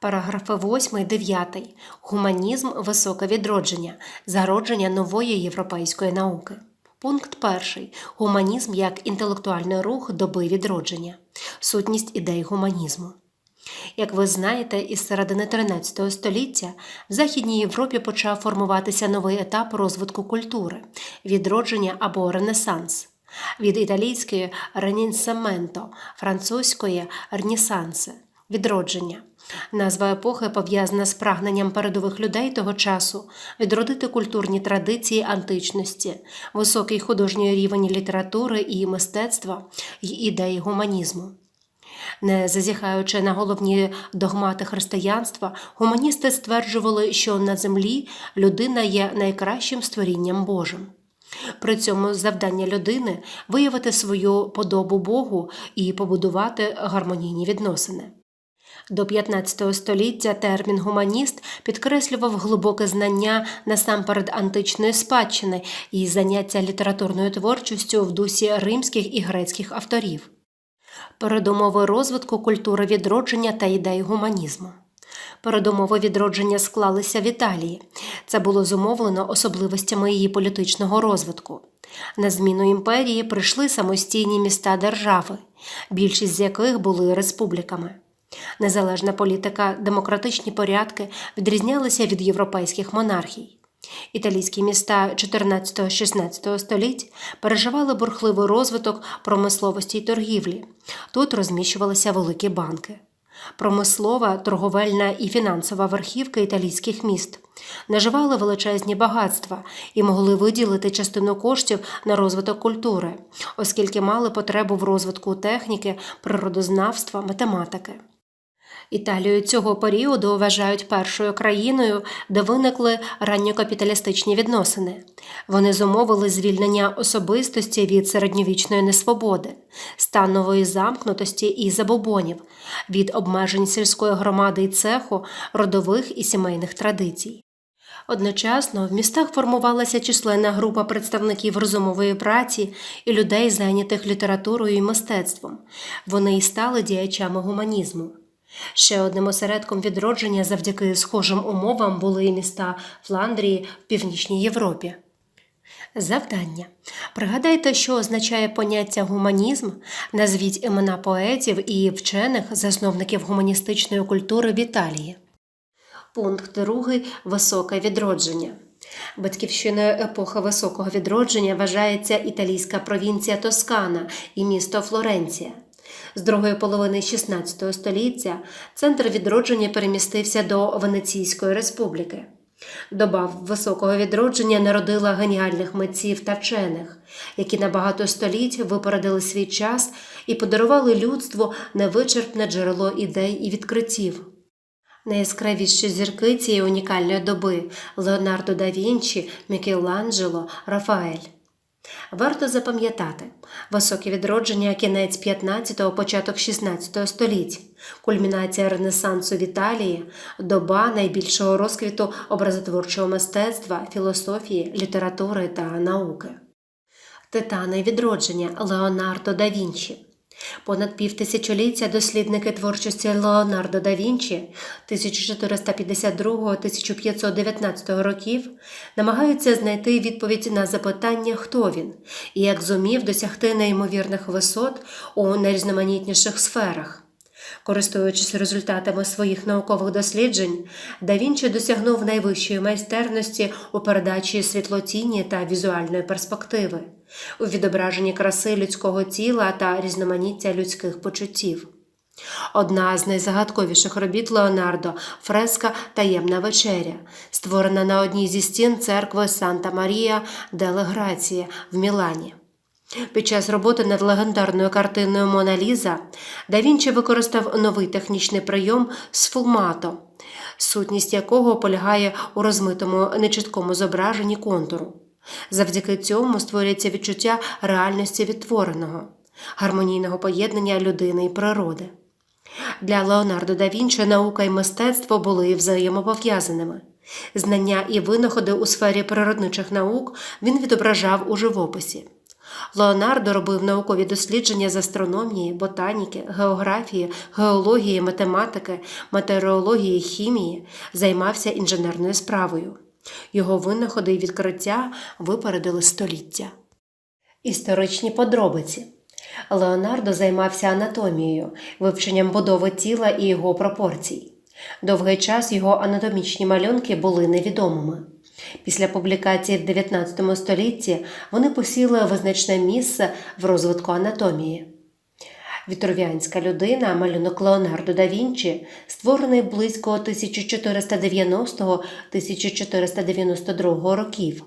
Параграфи 8, 9. Гуманізм високе відродження. Зародження нової європейської науки. Пункт 1. Гуманізм як інтелектуальний рух доби відродження. Сутність ідей гуманізму. Як ви знаєте, із середини 13 століття в Західній Європі почав формуватися новий етап розвитку культури відродження або ренесанс. Від італійської ренінсаменто, французької рнісансе відродження. Назва епохи пов'язана з прагненням передових людей того часу відродити культурні традиції античності, високий художній рівень літератури і мистецтва й ідеї гуманізму. Не зазіхаючи на головні догмати християнства, гуманісти стверджували, що на землі людина є найкращим створінням Божим. При цьому завдання людини виявити свою подобу Богу і побудувати гармонійні відносини. До 15 століття термін гуманіст підкреслював глибоке знання насамперед античної спадщини і заняття літературною творчістю в дусі римських і грецьких авторів передумови розвитку культури відродження та ідей гуманізму. Передумови відродження склалися в Італії. Це було зумовлено особливостями її політичного розвитку. На зміну імперії прийшли самостійні міста держави, більшість з яких були республіками. Незалежна політика, демократичні порядки відрізнялися від європейських монархій. Італійські міста 14-16 століть переживали бурхливий розвиток промисловості й торгівлі. Тут розміщувалися великі банки. Промислова, торговельна і фінансова верхівка італійських міст наживали величезні багатства і могли виділити частину коштів на розвиток культури, оскільки мали потребу в розвитку техніки, природознавства, математики. Італію цього періоду вважають першою країною, де виникли ранньокапіталістичні відносини. Вони зумовили звільнення особистості від середньовічної несвободи, станової замкнутості і забобонів, від обмежень сільської громади і цеху, родових і сімейних традицій. Одночасно в містах формувалася численна група представників розумової праці і людей, зайнятих літературою і мистецтвом. Вони й стали діячами гуманізму. Ще одним осередком відродження завдяки схожим умовам були міста Фландрії в Північній Європі. Завдання. Пригадайте, що означає поняття гуманізм, назвіть імена поетів і вчених засновників гуманістичної культури в Італії. Пункт 2. Високе відродження. Батьківщиною епохи високого відродження вважається італійська провінція Тоскана і місто Флоренція. З другої половини XVI століття центр відродження перемістився до Венеційської республіки. Доба високого відродження народила геніальних митців та вчених, які на багато століть випередили свій час і подарували людству невичерпне джерело ідей і відкриттів. Найяскравіші зірки цієї унікальної доби Леонардо да Вінчі, Мікеланджело, Рафаель. Варто запам'ятати високе відродження кінець 15-го, початок 16 століть, кульмінація Ренесансу в Італії, доба найбільшого розквіту образотворчого мистецтва, філософії, літератури та науки. Титани відродження Леонардо да Вінчі. Понад півтисячоліття дослідники творчості Леонардо да Вінчі 1452-1519 років намагаються знайти відповідь на запитання, хто він і як зумів досягти неймовірних висот у найрізноманітніших сферах. Користуючись результатами своїх наукових досліджень, да Вінчі досягнув найвищої майстерності у передачі світлотіні та візуальної перспективи, у відображенні краси людського тіла та різноманіття людських почуттів. Одна з найзагадковіших робіт Леонардо фреска Таємна вечеря, створена на одній зі стін церкви Санта Марія деле Грація в Мілані. Під час роботи над легендарною картиною Мона Ліза да Вінчі використав новий технічний прийом сфулмато, сутність якого полягає у розмитому нечіткому зображенні контуру. Завдяки цьому створюється відчуття реальності відтвореного, гармонійного поєднання людини і природи. Для Леонардо да Вінчі наука і мистецтво були взаємопов'язаними. Знання і винаходи у сфері природничих наук він відображав у живописі. Леонардо робив наукові дослідження з астрономії, ботаніки, географії, геології, математики, метеорології, хімії, займався інженерною справою. Його винаходи і відкриття випередили століття. Історичні подробиці. Леонардо займався анатомією, вивченням будови тіла і його пропорцій. Довгий час його анатомічні малюнки були невідомими. Після публікації в 19 столітті вони посіли визначне місце в розвитку анатомії. Вітрувіанська людина, малюнок Леонардо да Вінчі, створений близько 1490-1492 років.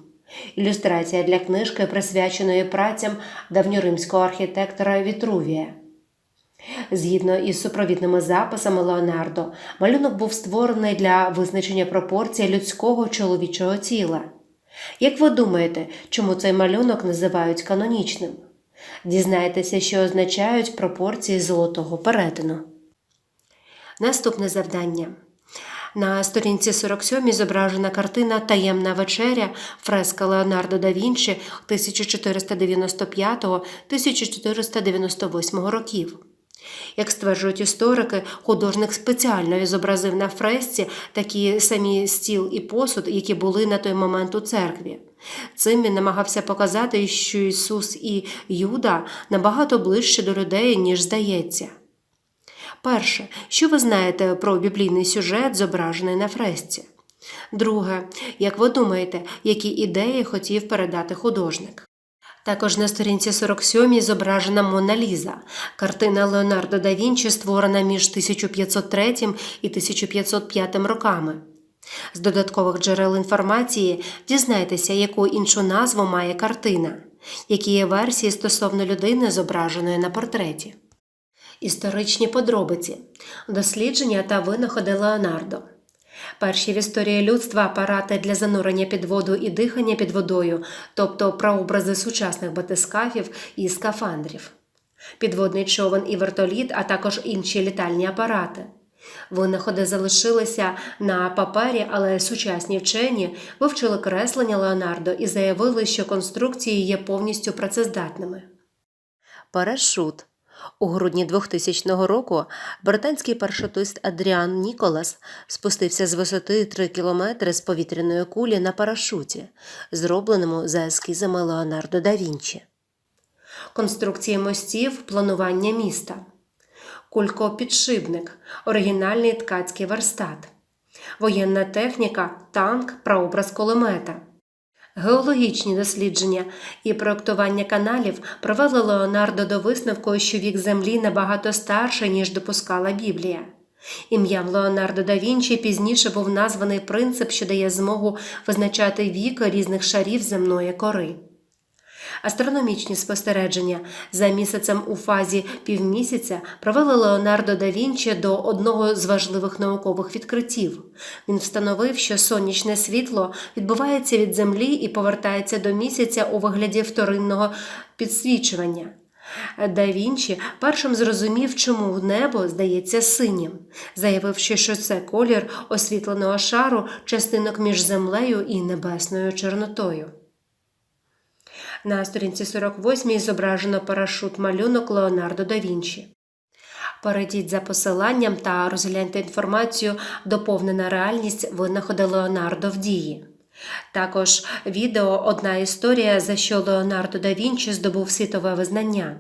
Ілюстрація для книжки, присвяченої працям давньоримського архітектора Вітрувія. Згідно із супровідними записами Леонардо, малюнок був створений для визначення пропорцій людського чоловічого тіла. Як ви думаєте, чому цей малюнок називають канонічним? Дізнайтеся, що означають пропорції золотого перетину. Наступне завдання. На сторінці 47 зображена картина Таємна вечеря фреска Леонардо да Вінчі 1495-1498 років. Як стверджують історики, художник спеціально зобразив на фресці такі самі стіл і посуд, які були на той момент у церкві. Цим він намагався показати, що Ісус і Юда набагато ближче до людей, ніж здається. Перше, що ви знаєте про біблійний сюжет, зображений на фресці? Друге, як ви думаєте, які ідеї хотів передати художник? Також на сторінці 47 зображена Мона Ліза, картина Леонардо да Вінчі, створена між 1503 і 1505 роками. З додаткових джерел інформації дізнайтеся, яку іншу назву має картина, які є версії стосовно людини, зображеної на портреті. Історичні подробиці, дослідження та винаходи Леонардо. Перші в історії людства апарати для занурення під воду і дихання під водою, тобто прообрази сучасних батискафів і скафандрів, підводний човен і вертоліт, а також інші літальні апарати. Винаходи залишилися на папері, але сучасні вчені вивчили креслення Леонардо і заявили, що конструкції є повністю працездатними. Парашут у грудні 2000 року британський парашутист Адріан Ніколас спустився з висоти 3 кілометри з повітряної кулі на парашуті, зробленому за ескізами Леонардо да Вінчі. Конструкції мостів, планування міста, кулько-підшипник, оригінальний ткацький верстат, воєнна техніка, танк, прообраз кулемета. Геологічні дослідження і проектування каналів провели Леонардо до висновку, що вік Землі набагато старший, ніж допускала Біблія. Ім'ям Леонардо да Вінчі пізніше був названий принцип, що дає змогу визначати вік різних шарів земної кори. Астрономічні спостереження за місяцем у фазі півмісяця провели Леонардо да Вінчі до одного з важливих наукових відкриттів. Він встановив, що сонячне світло відбувається від Землі і повертається до місяця у вигляді вторинного підсвічування. Да Вінчі першим зрозумів, чому небо здається синім, заявивши, що це колір освітленого шару частинок між землею і небесною чорнотою. На сторінці 48 зображено парашут малюнок Леонардо да Вінчі. Перейдіть за посиланням та розгляньте інформацію Доповнена реальність винаходи Леонардо в дії. Також відео Одна історія, за що Леонардо да Вінчі здобув світове визнання.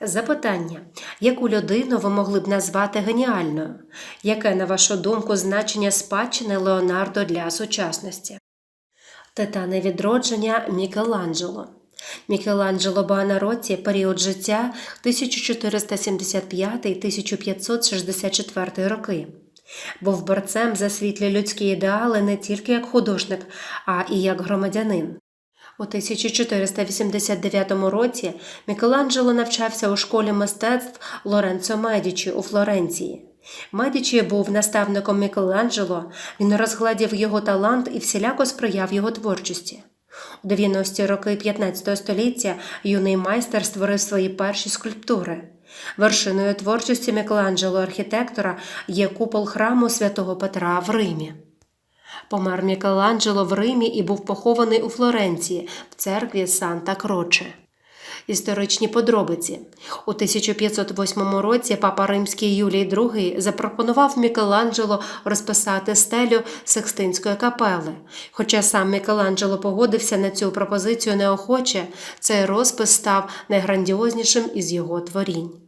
Запитання: яку людину ви могли б назвати геніальною? Яке, на вашу думку, значення спадщини Леонардо для сучасності? Титани відродження Мікеланджело. Мікеланджело Буанароті, період життя 1475-1564 роки. Був борцем за світлі людські ідеали не тільки як художник, а і як громадянин. У 1489 році Мікеланджело навчався у школі мистецтв Лоренцо Медічі у Флоренції. Медічі був наставником Мікеланджело, він розгладів його талант і всіляко сприяв його творчості. У 90-ті роки 15 століття юний майстер створив свої перші скульптури. Вершиною творчості Мікеланджело архітектора є купол храму святого Петра в Римі. Помер Мікеланджело в Римі і був похований у Флоренції в церкві Санта Кроче. Історичні подробиці у 1508 році папа Римський Юлій II запропонував Мікеланджело розписати стелю Секстинської капели. Хоча сам Мікеланджело погодився на цю пропозицію неохоче, цей розпис став найграндіознішим із його творінь.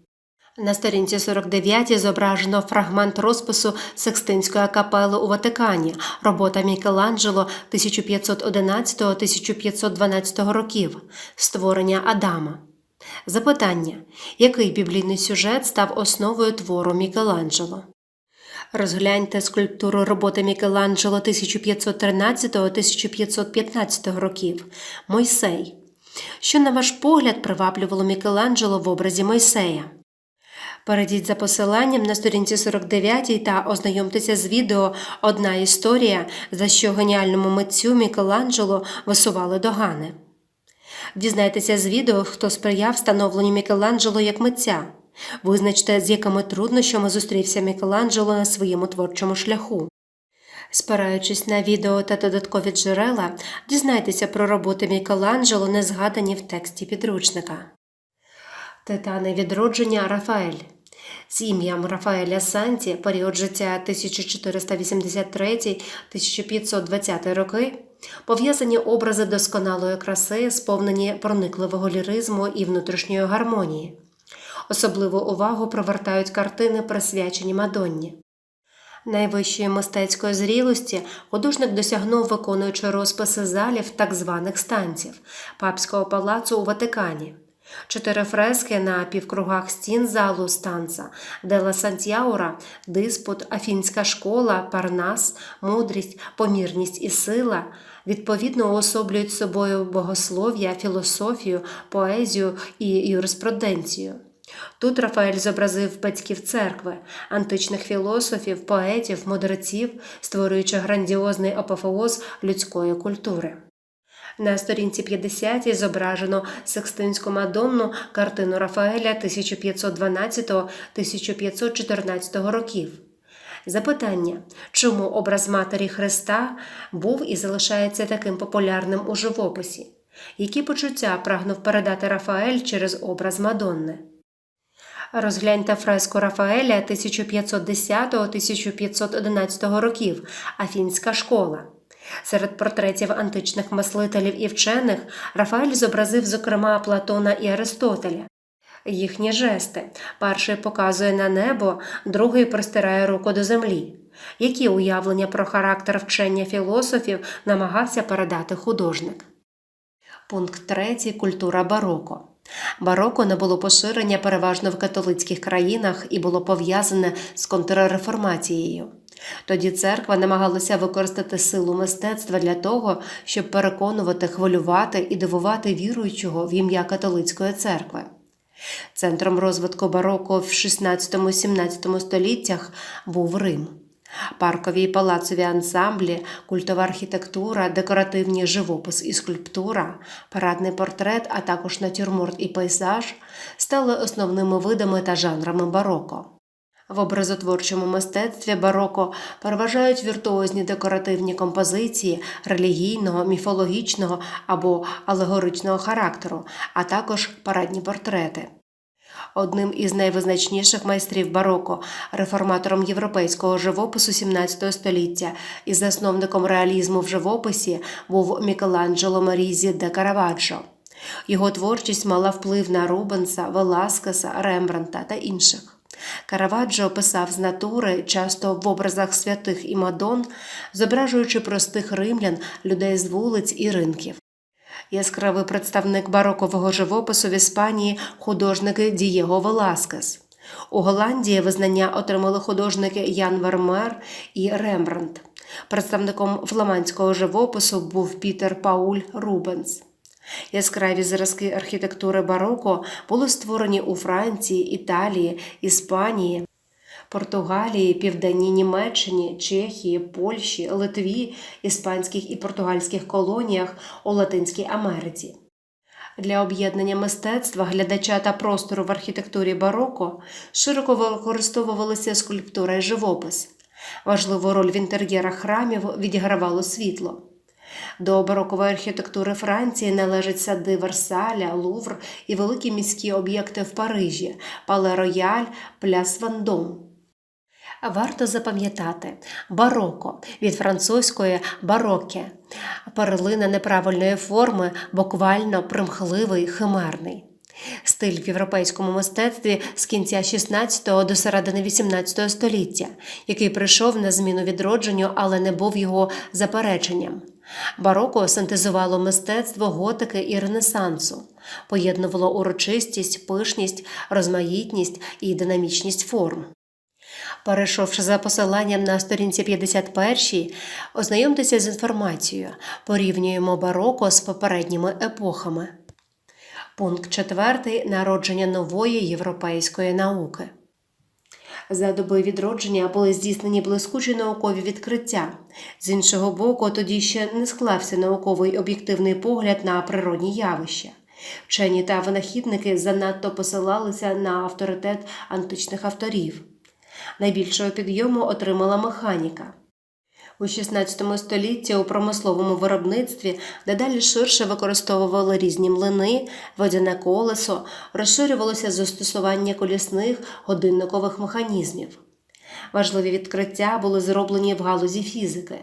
На сторінці 49 зображено фрагмент розпису Секстинської капели у Ватикані, робота Мікеланджело 1511-1512 років, створення Адама. Запитання: який біблійний сюжет став основою твору Мікеланджело? Розгляньте скульптуру роботи Мікеланджело 1513-1515 років Мойсей. Що, на ваш погляд, приваблювало Мікеланджело в образі Мойсея? Перейдіть за посиланням на сторінці 49 та ознайомтеся з відео Одна історія, за що геніальному митцю Мікеланджело висували догани. Дізнайтеся з відео, хто сприяв становленню Мікеланджело як митця. Визначте, з якими труднощами зустрівся Мікеланджело на своєму творчому шляху. Спираючись на відео та додаткові джерела, дізнайтеся про роботи Мікеланджело, не згадані в тексті підручника. Титани відродження Рафаель. З ім'ям Рафаеля Санті період життя 1483-1520 роки пов'язані образи досконалої краси, сповнені проникливого ліризму і внутрішньої гармонії. Особливу увагу привертають картини, присвячені Мадонні. Найвищої мистецької зрілості художник досягнув, виконуючи розписи залів так званих станців папського палацу у Ватикані. Чотири фрески на півкругах стін залу станца, Дела Сантьяура, диспут, афінська школа, парнас, мудрість, помірність і сила відповідно уособлюють собою богослов'я, філософію, поезію і юриспруденцію. Тут Рафаель зобразив батьків церкви, античних філософів, поетів, мудреців, створюючи грандіозний апофеоз людської культури. На сторінці 50 зображено Секстинську Мадонну картину Рафаеля 1512-1514 років. Запитання, чому образ Матері Христа був і залишається таким популярним у живописі? Які почуття прагнув передати Рафаель через образ Мадонни? Розгляньте фреску Рафаеля 1510-1511 років Афінська школа. Серед портретів античних мислителів і вчених Рафаель зобразив, зокрема, Платона і Аристотеля. Їхні жести перший показує на небо, другий простирає руку до землі. Які уявлення про характер вчення філософів намагався передати художник? Пункт 3. Культура бароко. Бароко не було поширення переважно в католицьких країнах і було пов'язане з контрреформацією. Тоді церква намагалася використати силу мистецтва для того, щоб переконувати, хвилювати і дивувати віруючого в ім'я католицької церкви. Центром розвитку бароко в 16-17 століттях був Рим. Паркові і палацові ансамблі, культова архітектура, декоративні живопис і скульптура, парадний портрет, а також натюрморт і пейзаж стали основними видами та жанрами бароко. В образотворчому мистецтві бароко переважають віртуозні декоративні композиції релігійного, міфологічного або алегоричного характеру, а також парадні портрети. Одним із найвизначніших майстрів бароко, реформатором європейського живопису XVII століття і засновником реалізму в живописі був Мікеланджело Марізі де Караваджо. Його творчість мала вплив на Рубенса, Веласкеса, Рембранта та інших. Караваджо описав з натури, часто в образах святих і мадон, зображуючи простих римлян, людей з вулиць і ринків. Яскравий представник барокового живопису в Іспанії художники Дієго Веласкес. У Голландії визнання отримали художники Ян Вермеер і Рембрандт. Представником фламандського живопису був Пітер Пауль Рубенс. Яскраві зразки архітектури бароко були створені у Франції, Італії, Іспанії, Португалії, Південній Німеччині, Чехії, Польщі, Литві, іспанських і португальських колоніях у Латинській Америці. Для об'єднання мистецтва, глядача та простору в архітектурі бароко широко використовувалися скульптура і живопис. Важливу роль в інтер'єрах храмів відігравало світло. До барокової архітектури Франції належать сади Версаля, Лувр і великі міські об'єкти в Парижі Пале Рояль, Пляс Вандом. Варто запам'ятати бароко від французької бароке, перлина неправильної форми, буквально примхливий, химерний. Стиль в європейському мистецтві з кінця 16 до середини 18 століття, який прийшов на зміну відродженню, але не був його запереченням. Бароко синтезувало мистецтво готики і ренесансу, поєднувало урочистість, пишність, розмаїтність і динамічність форм. Перейшовши за посиланням на сторінці 51, ознайомтеся з інформацією, порівнюємо бароко з попередніми епохами. Пункт 4. Народження нової європейської науки. За доби відродження були здійснені блискучі наукові відкриття. З іншого боку, тоді ще не склався науковий об'єктивний погляд на природні явища. Вчені та винахідники занадто посилалися на авторитет античних авторів. Найбільшого підйому отримала механіка. У XVI столітті у промисловому виробництві дедалі ширше використовували різні млини, водяне колесо, розширювалося застосування колісних годинникових механізмів. Важливі відкриття були зроблені в галузі фізики.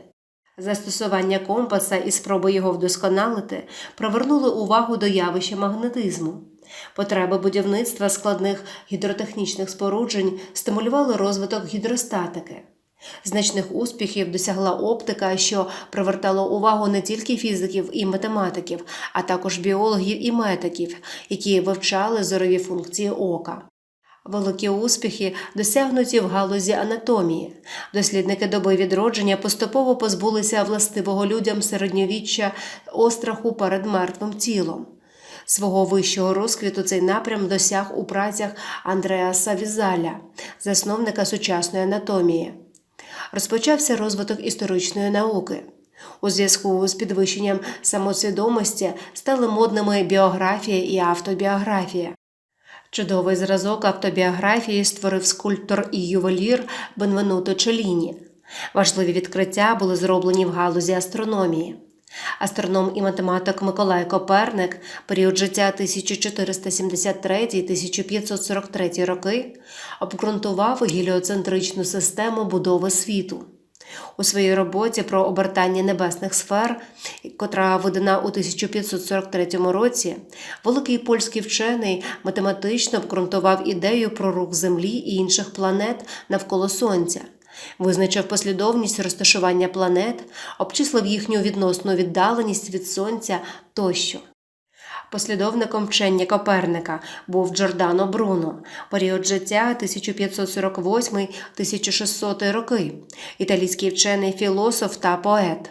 Застосування компаса і спроби його вдосконалити привернули увагу до явища магнетизму. Потреби будівництва складних гідротехнічних споруджень стимулювали розвиток гідростатики. Значних успіхів досягла оптика, що привертало увагу не тільки фізиків і математиків, а також біологів і метиків, які вивчали зорові функції ока. Великі успіхи досягнуті в галузі анатомії. Дослідники доби відродження поступово позбулися властивого людям середньовіччя остраху перед мертвим тілом. Свого вищого розквіту цей напрям досяг у працях Андреаса Візаля, засновника сучасної анатомії. Розпочався розвиток історичної науки. У зв'язку з підвищенням самосвідомості стали модними біографія і автобіографія. Чудовий зразок автобіографії створив скульптор і ювелір Бенвенуто Челіні. Важливі відкриття були зроблені в галузі астрономії. Астроном і математик Миколай Коперник, період життя 1473-1543 роки, обґрунтував гіліоцентричну систему будови світу. У своїй роботі про обертання небесних сфер, котра видана у 1543 році, великий польський вчений математично обґрунтував ідею про рух Землі і інших планет навколо Сонця, визначив послідовність розташування планет, обчислив їхню відносну віддаленість від Сонця тощо. Послідовником вчення Коперника був Джордано Бруно, період життя 1548-1600 роки, італійський вчений філософ та поет.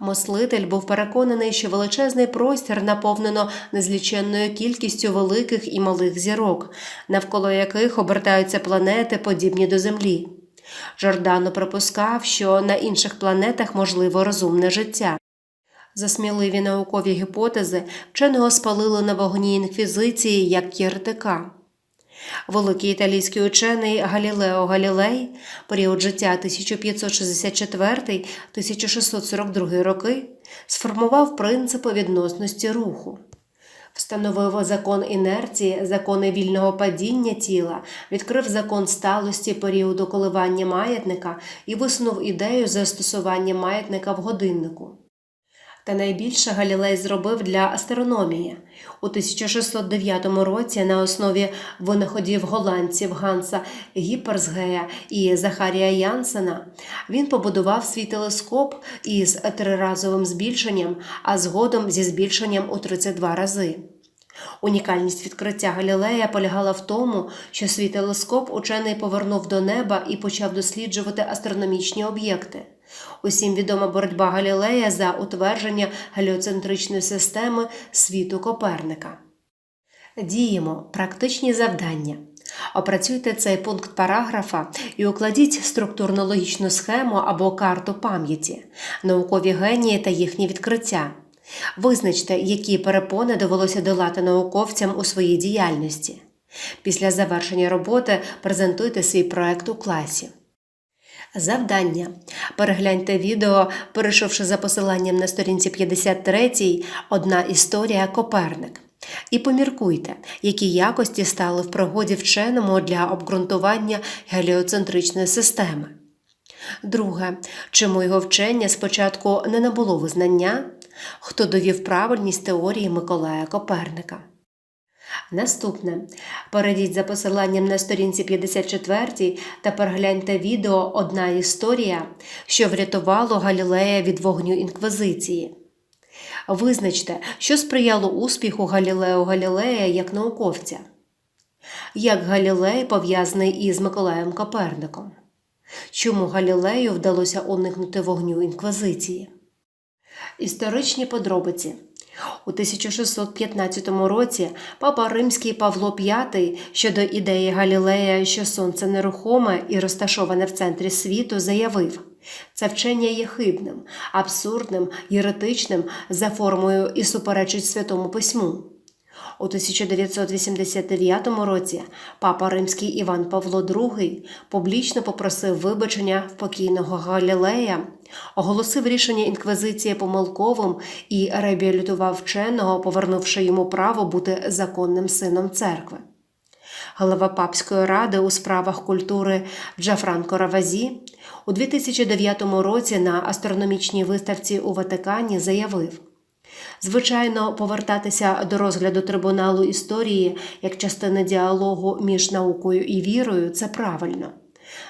Мислитель був переконаний, що величезний простір наповнено незліченною кількістю великих і малих зірок, навколо яких обертаються планети, подібні до Землі. Джордано припускав, що на інших планетах можливо розумне життя. За сміливі наукові гіпотези вченого спалили на вогні інквізиції як єретика. Великий італійський учений Галілео Галілей, період життя 1564-1642 роки, сформував принципи відносності руху. Встановив закон інерції, закони вільного падіння тіла, відкрив закон сталості періоду коливання маятника і висунув ідею застосування маятника в годиннику. Та найбільше Галілей зробив для астрономії. У 1609 році на основі винаходів голландців Ганса Гіперсгея і Захарія Янсена він побудував свій телескоп із триразовим збільшенням, а згодом зі збільшенням у 32 рази. Унікальність відкриття Галілея полягала в тому, що свій телескоп учений повернув до неба і почав досліджувати астрономічні об'єкти. Усім відома боротьба Галілея за утвердження геліоцентричної системи світу Коперника. Діємо практичні завдання. Опрацюйте цей пункт параграфа і укладіть структурно-логічну схему або карту пам'яті, наукові генії та їхні відкриття. Визначте, які перепони довелося долати науковцям у своїй діяльності. Після завершення роботи презентуйте свій проект у класі. Завдання Перегляньте відео, перейшовши за посиланням на сторінці 53 одна історія Коперник. І поміркуйте, які якості стали в пригоді вченому для обґрунтування геліоцентричної системи. Друге, чому його вчення спочатку не набуло визнання, хто довів правильність теорії Миколая Коперника. Наступне. Перейдіть за посиланням на сторінці 54 та перегляньте відео Одна історія, що врятувало Галілея від вогню інквізиції. Визначте, що сприяло успіху Галілео Галілея як науковця. Як Галілей пов'язаний із Миколаєм Коперником? Чому Галілею вдалося уникнути вогню інквізиції? Історичні подробиці. У 1615 році папа Римський Павло V щодо ідеї Галілея, що сонце нерухоме і розташоване в центрі світу, заявив: це вчення є хибним, абсурдним, єретичним за формою і суперечить Святому Письму. У 1989 році папа Римський Іван Павло II публічно попросив вибачення в покійного Галілея, оголосив рішення інквізиції помилковим і реабілітував вченого, повернувши йому право бути законним сином церкви. Голова папської ради у справах культури Джафранко Равазі у 2009 році на астрономічній виставці у Ватикані заявив. Звичайно, повертатися до розгляду трибуналу історії як частини діалогу між наукою і вірою це правильно.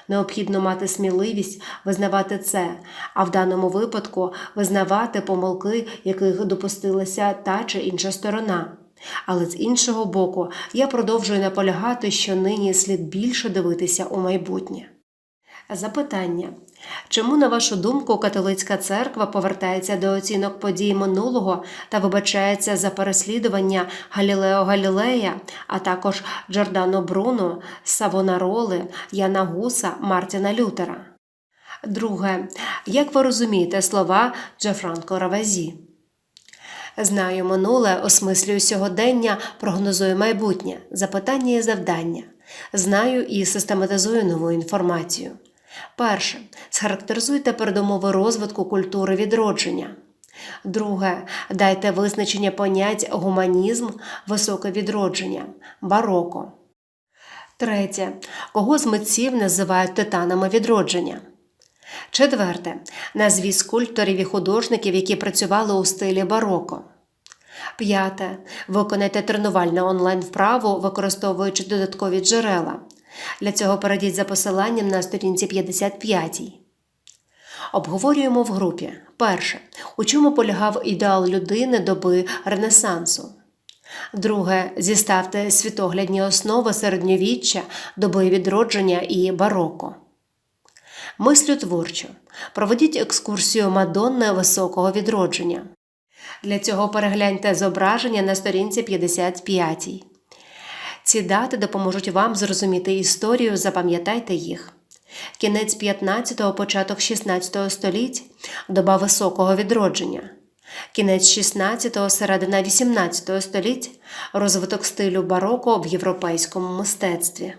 Необхідно мати сміливість визнавати це, а в даному випадку визнавати помилки, яких допустилася та чи інша сторона. Але з іншого боку, я продовжую наполягати, що нині слід більше дивитися у майбутнє. Запитання. Чому, на вашу думку, католицька церква повертається до оцінок подій минулого та вибачається за переслідування Галілео Галілея, а також Джордано Бруно, Савонароли, Яна Гуса, Мартіна Лютера? Друге. Як ви розумієте слова Джафранко Равазі? Знаю минуле, осмислюю сьогодення, прогнозую майбутнє, запитання і завдання. Знаю і систематизую нову інформацію. Перше. Схарактеризуйте передумови розвитку культури відродження. Друге. Дайте визначення понять гуманізм, високе відродження, бароко. Третє. Кого з митців називають титанами відродження? Четверте. Назвіть скульпторів і художників, які працювали у стилі бароко. П'яте. Виконайте тренувальне онлайн вправу, використовуючи додаткові джерела. Для цього перейдіть за посиланням на сторінці 55. Обговорюємо в групі. Перше. У чому полягав ідеал людини доби Ренесансу? Друге. Зіставте світоглядні основи середньовіччя, доби відродження і бароко. Мислю творчо. Проведіть екскурсію Мадонни високого відродження. Для цього перегляньте зображення на сторінці 55. Ці дати допоможуть вам зрозуміти історію, запам'ятайте їх. Кінець 15-го, початок 16-го століть доба високого відродження. Кінець 16-го, середина 18-го століть розвиток стилю бароко в європейському мистецтві.